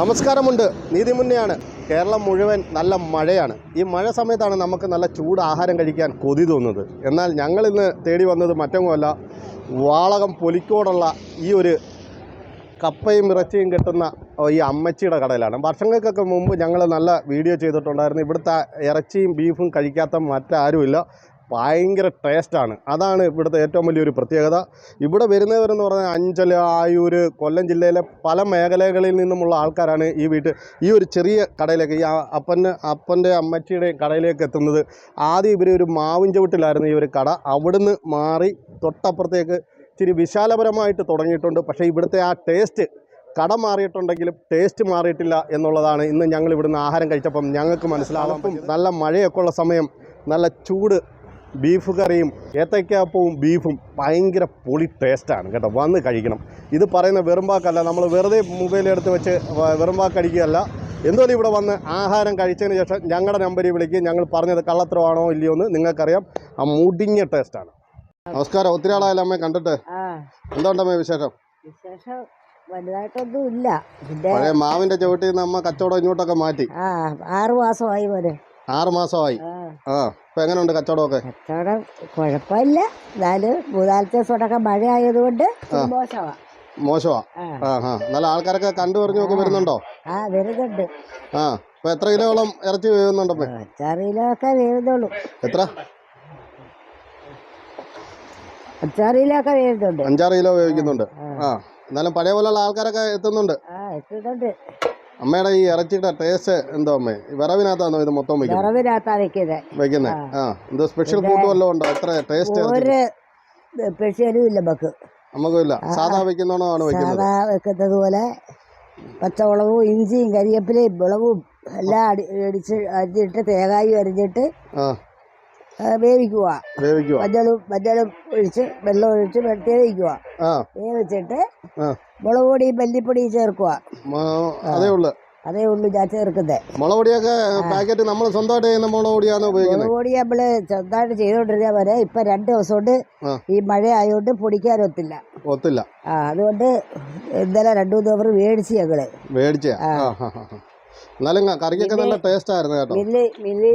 നമസ്കാരമുണ്ട്. നീതി മുന്നെയാണ് കേരളം മുഴുവൻ നല്ല മഴയാണ്. ഈ മഴ സമയത്താണ് നമുക്ക് നല്ല ചൂട് ആഹാരം കഴിക്കാൻ കൊതി തോന്നുന്നത്. എന്നാൽ ഞങ്ങൾ ഇന്ന് തേടി വന്നത് മറ്റൊന്നുമല്ല വാളകം പൊലിക്കോടുള്ള ഈ ഒരു കപ്പയും ഇറച്ചിയും കിട്ടുന്ന ഈ അമ്മച്ചിയുടെ കടയിലാണ്. വർഷങ്ങൾക്കൊക്കെ മുമ്പ് ഞങ്ങൾ നല്ല വീഡിയോ ചെയ്തിട്ടുണ്ടായിരുന്നു. ഇവിടുത്തെ ഇറച്ചിയും ബീഫും കഴിക്കാത്ത മറ്റാരുമില്ല. ഭയങ്കര ടേസ്റ്റാണ് അതാണ് ഇവിടുത്തെ ഏറ്റവും വലിയൊരു പ്രത്യേകത. ഇവിടെ വരുന്നവരെന്ന് പറഞ്ഞാൽ അഞ്ചൽ ആയൂർ കൊല്ലം ജില്ലയിലെ പല മേഖലകളിൽ നിന്നുമുള്ള ആൾക്കാരാണ് ഈ വീട്ടിൽ ഈ ഒരു ചെറിയ കടയിലേക്ക് ഈ അപ്പന്റെ അപ്പന്റെ അമ്മച്ചിയുടെയും കടയിലേക്ക് എത്തുന്നത്. ആദ്യം ഇവർ ഒരു മാവിൻ ചവിട്ടിലായിരുന്നു ഈ ഒരു കട. അവിടുന്ന് മാറി തൊട്ടപ്പുറത്തേക്ക് ഇച്ചിരി വിശാലപരമായിട്ട് തുടങ്ങിയിട്ടുണ്ട്. പക്ഷേ ഇവിടുത്തെ ആ ടേസ്റ്റ് കട മാറിയിട്ടുണ്ടെങ്കിലും ടേസ്റ്റ് മാറിയിട്ടില്ല എന്നുള്ളതാണ് ഇന്ന് ഞങ്ങൾ ഇവിടുന്ന് ആഹാരം കഴിച്ചപ്പം ഞങ്ങൾക്ക് മനസ്സിലാവും നല്ല മഴയൊക്കെ ഉള്ള സമയം നല്ല ചൂട് ബീഫ് കറിയും ഏത്തയ്ക്കാപ്പവും ബീഫും ഭയങ്കര പൊളി ടേസ്റ്റാണ് കേട്ടോ. വന്ന് കഴിക്കണം. ഇത് പറയുന്ന വെറുമ്പാക്കല്ല നമ്മൾ വെറുതെ മൊബൈൽ എടുത്ത് വെച്ച് വാക്ക് വെറുമ്പാക്കടിക്കുകയല്ല എന്തോലും ഇവിടെ വന്ന് ആഹാരം കഴിച്ചതിന് ശേഷം ഞങ്ങളുടെ നമ്പറിൽ വിളിക്കുകയും ഞങ്ങൾ പറഞ്ഞത് കള്ളത്തരമാണോ ഇല്ലയോ എന്ന് നിങ്ങൾക്കറിയാം. ആ മുടിഞ്ഞ ടേസ്റ്റാണ്. നമസ്കാരം. ഒത്തിരി ആളായാലും അമ്മയെ കണ്ടിട്ട് എന്തോണ്ടമ്മ വിശേഷം? വിശേഷം വലുതായിട്ടൊന്നും ഇല്ല പഴയ ചവിട്ടിൽ നിന്ന് അമ്മ കച്ചവടം ഇങ്ങോട്ടൊക്കെ മാറ്റി. ആ ആറ് മാസമായി മോനെ. ആറ് മാസമായി. ആ. ഇപ്പൊ എങ്ങനെയുണ്ട് കച്ചവടമൊക്കെ? കച്ചവടം കുഴപ്പമില്ല. എന്നാലും മൂന്നാലത്തെ ദിവസമൊക്കെ മഴ ആയതുകൊണ്ട് കൊണ്ട് മോശമാ? ആ. നല്ല ആൾക്കാരൊക്കെ കണ്ടു പറഞ്ഞു നോക്കി വരുന്നുണ്ടോ? ആ വരുന്നുണ്ട്. ആ ഇപ്പൊ എത്ര കിലോളം ഇറച്ചി വീഴുന്നുണ്ടപ്പോ അഞ്ചാറ് കിലോ ഒക്കെ വീഴുന്നുള്ളൂ എത്ര? അഞ്ചാറ് കിലോ ഒക്കെ വീഴുന്നുണ്ട് അഞ്ചാറ് കിലോ വേവിക്കുന്നുണ്ട്. ആ എന്നാലും പഴയ പോലെയുള്ള ആൾക്കാരൊക്കെ എത്തുന്നുണ്ട്. ആ എത്തുന്നുണ്ട്. അമ്മയുടെ ഈ ഇറച്ചിയുടെ ടേസ്റ്റ് എന്തോ അമ്മേ? വിറവിനകത്താണോ ഇത് മൊത്തം വെക്കുന്നത്? വിറവിനകത്താ വെക്കുന്നത് വയ്ക്കുന്നത് ആ. എന്തോ സ്പെഷ്യൽ കൂട്ട് വല്ലതും ഉണ്ടോ? എത്ര ടേസ്റ്റ് ഒരു സ്പെഷ്യലും ഇല്ല നമുക്ക്. നമുക്കില്ല സാധാ വെക്കുന്നതാണോ ആണ് വെക്കുന്നത്? സാധാ വെക്കുന്നത് പോലെ പച്ചമുളകും ഇഞ്ചിയും കരിയപ്പിലയും വിളവും എല്ലാം അടി അടിച്ച് അരിഞ്ഞിട്ട് തേങ്ങായും അരിഞ്ഞിട്ട് ആ, വേവിക്കുക വേവിക്കുക മഞ്ഞളും മഞ്ഞളും ഒഴിച്ച് വെള്ളം ഒഴിച്ച് വെട്ടി വേവിക്കുക ആ. വേവിച്ചിട്ട് ആ. മുളക് പൊടി മല്ലിപ്പൊടി ചേർക്കുക. അതേ ഉള്ളു. അതേ ഉള്ളൂ ഞാൻ ചേർക്കുന്നത് മുളക് പൊടിയൊക്കെ പാക്കറ്റ് നമ്മൾ സ്വന്തമായിട്ട് ചെയ്യുന്ന ഉപയോഗിക്കുന്നത് മുളകുപൊടി നമ്മൾ സ്വന്തമായിട്ട് ചെറുതായിട്ട് വരെ ഇപ്പൊ രണ്ട് ദിവസം കൊണ്ട്. ഈ മഴ ആയതുകൊണ്ട് പൊടിക്കാൻ ഒത്തില്ല. ആ അതുകൊണ്ട് ഇന്നലെ രണ്ടു മൂന്ന് ദിവസം മേടിച്ച് ഞങ്ങൾ. മേടിച്ച. എന്നാലും കറിക്കൊക്കെ നല്ല ടേസ്റ്റ് ആയിരുന്നു കേട്ടോ. മില്ല് മില്ലിൽ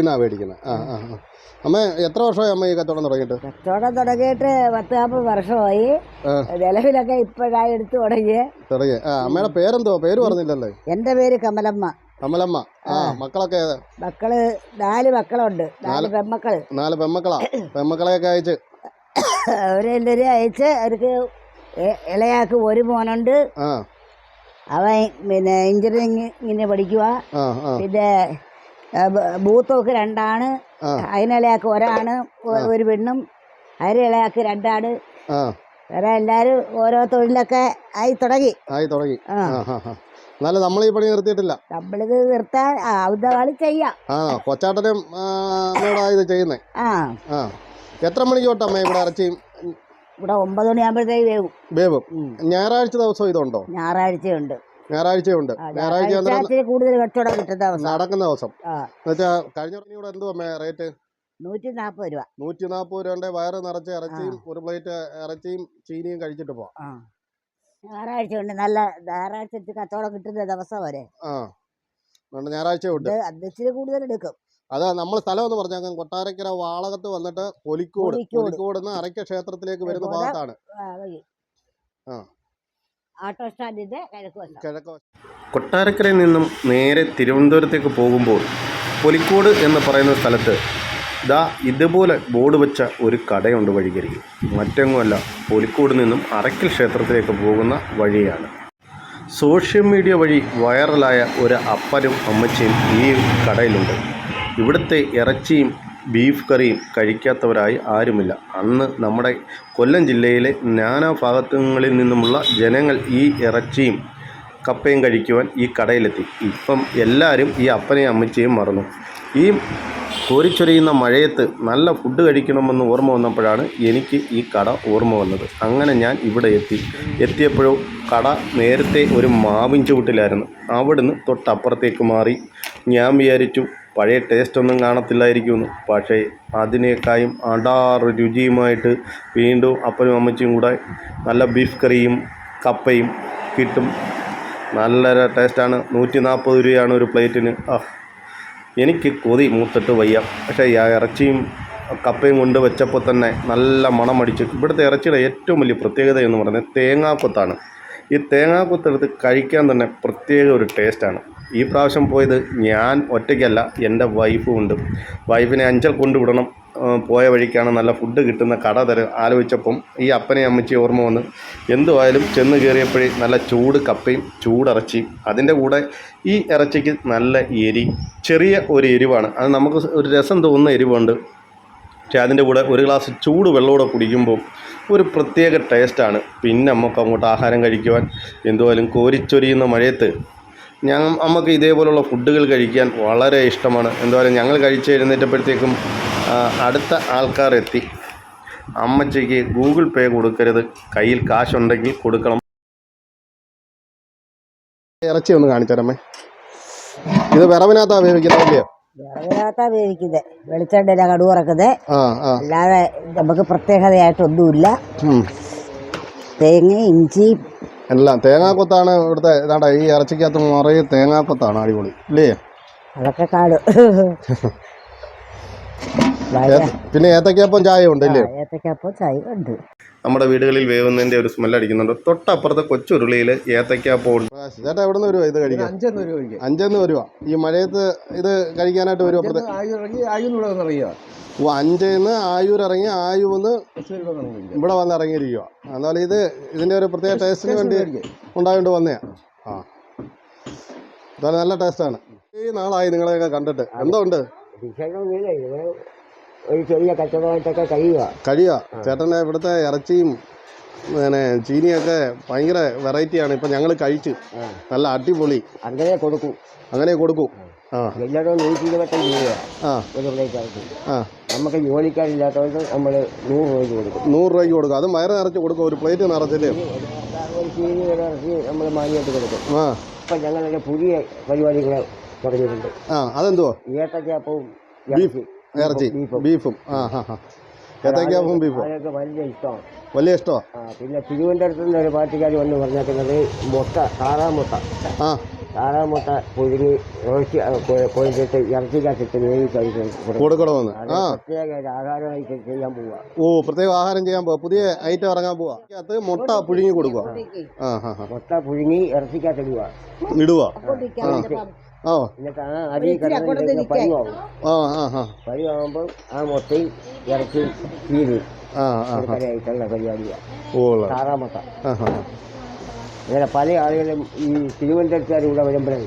നിന്നാണ് മേടിക്കുന്നത് ആ ആ. അമ്മ എത്ര വർഷമായി അമ്മ ഈ കച്ചവടം തുടങ്ങിയിട്ട്? കച്ചവടം തുടങ്ങിയിട്ട് പത്ത് നാൽപ്പത് വർഷമായി. നിലവിലൊക്കെ ഇപ്പോഴായി എടുത്തു തുടങ്ങിയത് തുടങ്ങി ആ അമ്മയുടെ പേരെന്തോ? പേര് പറഞ്ഞില്ലല്ലേ? എന്റെ പേര് കമലമ്മ. കമലമ്മ. ആ മക്കളൊക്കെ? മക്കൾ നാല് മക്കളുണ്ട്. നാല് പെമ്മക്കൾ. നാല് പെമ്മക്കളാ. പെമ്മക്കളെയൊക്കെ അയച്ച്? അവരെല്ലാരും അയച്ച് അവർക്ക് ഇളയാക്ക് ഒരു മോനുണ്ട്. ആ. അവൻ പിന്നെ എഞ്ചിനീയറിങ്ങിന് പഠിക്കുക പിന്നെ ബൂത്തൊക്കെ രണ്ടാണ്. അതിനിളയാക്ക് ഒരാണ് ഒരു പെണ്ണും. അതിനിളയാക്ക് രണ്ടാണ്. വേറെ എല്ലാരും ഓരോ തൊഴിലൊക്കെ ആയി തുടങ്ങി. ആയി തുടങ്ങി. എന്നാലും നമ്മൾ ഈ പണി നിർത്തിയിട്ടില്ല. നമ്മളിത് നിർത്താൻ കളി ചെയ്യാം. ആ കൊച്ചാട്ടനും ഇത് ചെയ്യുന്നേ. ആ. എത്ര മണിക്ക് തൊട്ടമ്മ ഇവിടെ ഇറച്ചിയും ഇവിടെ ഒമ്പത് മണിയാകുമ്പോഴത്തേക്ക് വേവും. വേവും. ഞായറാഴ്ച ദിവസം ഇതുണ്ടോ? ഞായറാഴ്ചയുണ്ട്. ഞായറാഴ്ചയുണ്ട്. ഞായറാഴ്ച കൂടുതൽ കച്ചവടം കിട്ടുന്ന ദിവസം. നടക്കുന്ന ദിവസം. എന്നുവെച്ചാൽ കഴിഞ്ഞ ഇവിടെ എന്തുവാ റേറ്റ് നൂറ്റി നാൽപ്പത് രൂപ. നൂറ്റി നാൽപ്പത് രൂപയുടെ വയറ് നിറച്ച ഇറച്ചിയും ഒരു പ്ലേറ്റ് ഇറച്ചിയും ചീനിയും കഴിച്ചിട്ട് പോവാം. ഞായറാഴ്ച ഉണ്ട് നല്ല ഞായറാഴ്ച കച്ചവടം കിട്ടുന്ന ദിവസം വരെ. ആ. ഞായറാഴ്ച ഉണ്ട് ഇച്ചിരി കൂടുതൽ എടുക്കും. അതാ നമ്മൾ സ്ഥലം എന്ന് പറഞ്ഞാൽ കൊട്ടാരക്കര വാളകത്ത് വന്നിട്ട് പൊലിക്കോട് പൊലിക്കോട്. പൊലിക്കോട് നിന്ന് അരക്ക ക്ഷേത്രത്തിലേക്ക് വരുന്ന ഭാഗത്താണ്. ആ, ഓട്ടോ സ്റ്റാൻഡിന്റെ കിഴക്ക് കൊട്ടാരക്കരയിൽ നിന്നും നേരെ തിരുവനന്തപുരത്തേക്ക് പോകുമ്പോൾ പൊലിക്കോട് എന്ന് പറയുന്ന സ്ഥലത്ത് ദാ ഇതുപോലെ ബോർഡ് വെച്ച ഒരു കടയുണ്ട് വഴികരികിൽ. മറ്റെങ്ങുമല്ല പൊലിക്കോട് നിന്നും അറക്കൽ ക്ഷേത്രത്തിലേക്ക് പോകുന്ന വഴിയാണ്. സോഷ്യൽ മീഡിയ വഴി വൈറലായ ഒരു അപ്പനും അമ്മച്ചിയും ഈ കടയിലുണ്ട്. ഇവിടുത്തെ ഇറച്ചിയും ബീഫ് കറിയും കഴിക്കാത്തവരായി ആരുമില്ല. അന്ന് നമ്മുടെ കൊല്ലം ജില്ലയിലെ നാനാ ഭാഗത്തുങ്ങളിൽ നിന്നുമുള്ള ജനങ്ങൾ ഈ ഇറച്ചിയും കപ്പയും കഴിക്കുവാൻ ഈ കടയിലെത്തി. ഇപ്പം എല്ലാവരും ഈ അപ്പനെയും അമ്മച്ചിയും മറന്നു. ഈ കോരിച്ചൊരിയുന്ന മഴയത്ത് നല്ല ഫുഡ് കഴിക്കണമെന്ന് ഓർമ്മ വന്നപ്പോഴാണ് എനിക്ക് ഈ കട ഓർമ്മ വന്നത്. അങ്ങനെ ഞാൻ ഇവിടെ എത്തി. എത്തിയപ്പോഴോ കട നേരത്തെ ഒരു മാവിൻ ചുവട്ടിലായിരുന്നു. അവിടുന്ന് തൊട്ടപ്പുറത്തേക്ക് മാറി ഞാൻ വിചാരിച്ചു പഴയ ടേസ്റ്റ് ഒന്നും കാണത്തില്ലായിരിക്കുമെന്ന് പക്ഷേ അതിനേക്കായും അടാറ് രുചിയുമായിട്ട് വീണ്ടും അപ്പനും അമ്മച്ചിയും കൂടെ നല്ല ബീഫ് കറിയും കപ്പയും കിട്ടും. നല്ല ടേസ്റ്റാണ് നൂറ്റി നാൽപ്പത് രൂപയാണ് ഒരു പ്ലേറ്റിന് ആ എനിക്ക് കൊതി മൂത്തിട്ട് വയ്യ. പക്ഷേ ഈ ഇറച്ചിയും കപ്പയും കൊണ്ട് വെച്ചപ്പോൾ തന്നെ നല്ല മണമടിച്ചു ഇവിടുത്തെ ഇറച്ചിയുടെ ഏറ്റവും വലിയ പ്രത്യേകത എന്ന് പറയുന്നത് തേങ്ങാക്കൊത്താണ്. ഈ തേങ്ങാക്കൊത്തെടുത്ത് കഴിക്കാൻ തന്നെ പ്രത്യേക ഒരു ടേസ്റ്റാണ്. ഈ പ്രാവശ്യം പോയത് ഞാൻ ഒറ്റയ്ക്കല്ല എന്റെ വൈഫും ഉണ്ട്. വൈഫിനെ അഞ്ചൽ കൊണ്ടുവിടണം പോയ വഴിക്കാണ് നല്ല ഫുഡ് കിട്ടുന്ന കട തര ആലോചിച്ചപ്പം ഈ അപ്പനെ അമ്മച്ചി ഓർമ്മ വന്ന് എന്തുവായാലും ചെന്ന് കയറിയപ്പോഴേ നല്ല ചൂട് കപ്പയും ചൂടിറച്ചിയും അതിന്റെ കൂടെ ഈ ഇറച്ചിക്ക് നല്ല എരി ചെറിയ ഒരു എരിവാണ്. അത് നമുക്ക് ഒരു രസം തോന്നുന്ന എരിവുണ്ട്. പക്ഷേ അതിന്റെ കൂടെ ഒരു ഗ്ലാസ് ചൂട് വെള്ളമൂടെ കുടിക്കുമ്പോൾ ഒരു പ്രത്യേക ടേസ്റ്റാണ് പിന്നെ നമുക്ക് അങ്ങോട്ട് ആഹാരം കഴിക്കുവാൻ എന്തുപോലും കോരിച്ചൊരിയുന്ന മഴയത്ത് ഞാൻ നമുക്ക് ഇതേപോലുള്ള ഫുഡുകൾ കഴിക്കാൻ വളരെ ഇഷ്ടമാണ്. എന്തായാലും ഞങ്ങൾ കഴിച്ച് എഴുന്നേറ്റപ്പോഴത്തേക്കും അടുത്ത ആൾക്കാർ എത്തി. അമ്മച്ചയ്ക്ക് ഗൂഗിൾ പേ കൊടുക്കരുത്. കയ്യിൽ കാശുണ്ടെങ്കിൽ കൊടുക്കണം. ഇറച്ചി ഒന്ന് കാണിച്ചേരമ്മേ ഇത് വിറവിനകത്താണ് വേവിക്കുന്നത് വേവിക്കുന്നതല്ലയോ വിറകിനകത്താ വേവിക്കുന്നത് വെളിച്ചെണ്ണ കടു ആ അല്ലാതെ നമുക്ക് പ്രത്യേകതയായിട്ടൊന്നുമില്ല. തേങ്ങ ഇഞ്ചി. എല്ലാം തേങ്ങാക്കൊത്താണ് ഇവിടുത്തെ ഇതാണ്ടാ? ഈ ഇറച്ചിക്കകത്ത് നിറയെ തേങ്ങാക്കൊത്താണ് അടിപൊളി. അല്ലേ അതൊക്കെ കാണും. പിന്നെ ഏത്തക്കപ്പം ചായ ഉണ്ട് ഇല്ലേ ഏത്തക്കപ്പം ചായ ഉണ്ട്. നമ്മുടെ വീടുകളിൽ വേവുന്നതിന്റെ ഒരു സ്മെല്ല് അടിക്കുന്നുണ്ട്. തൊട്ടപ്പുറത്തെ കൊച്ചുരുളിയിൽ ഏത്തക്കാപ്പം ഉണ്ട്. ചേട്ടാ എവിടെ നിന്ന് വരുവാ ഇത് കഴിക്കാൻ? അഞ്ചെന്ന് വരുവാ ഈ മഴയത്ത് ഇത് കഴിക്കാനായിട്ട് വരുവാ ഓ അഞ്ചേന്ന് ആയൂർ ഇറങ്ങി ആയൂന്ന് ഇവിടെ വന്ന് ഇറങ്ങിയിരിക്കുക എന്നാലും ഇത് ഇതിന്റെ ഒരു പ്രത്യേക ടേസ്റ്റിന് വേണ്ടി ഉണ്ടായോണ്ട് വന്നയാ. ആ. എന്തായാലും നല്ല ടേസ്റ്റാണ് ഈ നാളായി നിങ്ങളെയൊക്കെ കണ്ടിട്ട്. എന്തോ ഉണ്ട്? ഒരു ചെറിയ കച്ചവടമായിട്ടൊക്കെ കഴിയുക. കഴിയുക. ചേട്ടന്റെ ഇവിടുത്തെ ഇറച്ചിയും പിന്നെ ചീനിയൊക്കെ ഭയങ്കര വെറൈറ്റിയാണ്. ഇപ്പം ഞങ്ങൾ കഴിച്ചു നല്ല അടിപൊളി. അങ്ങനെ കൊടുക്കും. അങ്ങനെ കൊടുക്കൂ. ആ. എല്ലാവരും നൂറ്റി ഇരുപത്തഞ്ച് രൂപ ആ. ഒരു പ്ലേറ്റ് ആ. നമുക്ക് ജോലിക്കാരില്ലാത്തവർക്ക് നമ്മൾ നൂറ് രൂപയ്ക്ക് കൊടുക്കും. നൂറ് രൂപയ്ക്ക് കൊടുക്കും. അത് വയറ് നിറച്ച് കൊടുക്കും. ഒരു പ്ലേറ്റ് നിറച്ചില്ലേ ഒരു ചീനി ഇറച്ചി നമ്മൾ മാനിയായിട്ട് കൊടുക്കും. ആ. ഇപ്പം ഞങ്ങളുടെ പുതിയ പരിപാടികൾ തുടങ്ങിയിട്ടുണ്ട്. ആ. അതെന്തോ ഏത്തക്കാപ്പവും ബീഫ്. ഇറച്ചി ബീഫും ആ ഹാ ഹാ. ബീഫും. അതൊക്കെ വലിയ ഇഷ്ടമാണ്. വലിയ ഇഷ്ടമാണ് പിന്നെ തിരുവനന്തപുരത്ത് നിന്ന് ഒരു പാർട്ടിക്കാർ വന്ന് പറഞ്ഞേക്കുന്നത് മുട്ട താറാമുട്ട ആ. താറാമുട്ട പുഴുങ്ങി ഇറച്ചി കൊഴിച്ചിട്ട് ഇറച്ചിക്കകത്തിട്ട് വേവിച്ച്. കൊടുക്കണമെന്ന്. ആ. പ്രത്യേക ഒരു ആഹാരമായിട്ട് ചെയ്യാൻ പോവുക ഓ പ്രത്യേക ആഹാരം ചെയ്യാൻ പോവുക പുതിയ ഐറ്റം ഇറങ്ങാൻ പോവുക അത് മുട്ട പുഴുങ്ങി കൊടുക്കുക ആ. ഹാ ഹാ. മുട്ട പുഴുങ്ങി ഇറച്ചിക്കകത്തിടുക ഇടുക എന്നിട്ട് ആ അരി കിടന്ന് പരിവാകും ആ ആ ആ. പരിവാകുമ്പോൾ ആ മൊത്തയിൽ ഇറച്ചി വീഴും ആ ആ ആ. കറിയായിട്ടുള്ള പരിപാടിയാണ് ആ ആ. അങ്ങനെ പല ആളുകളും ഈ തിരുവനന്തപുരത്തുകാർ ഇവിടെ വരുമ്പോഴേ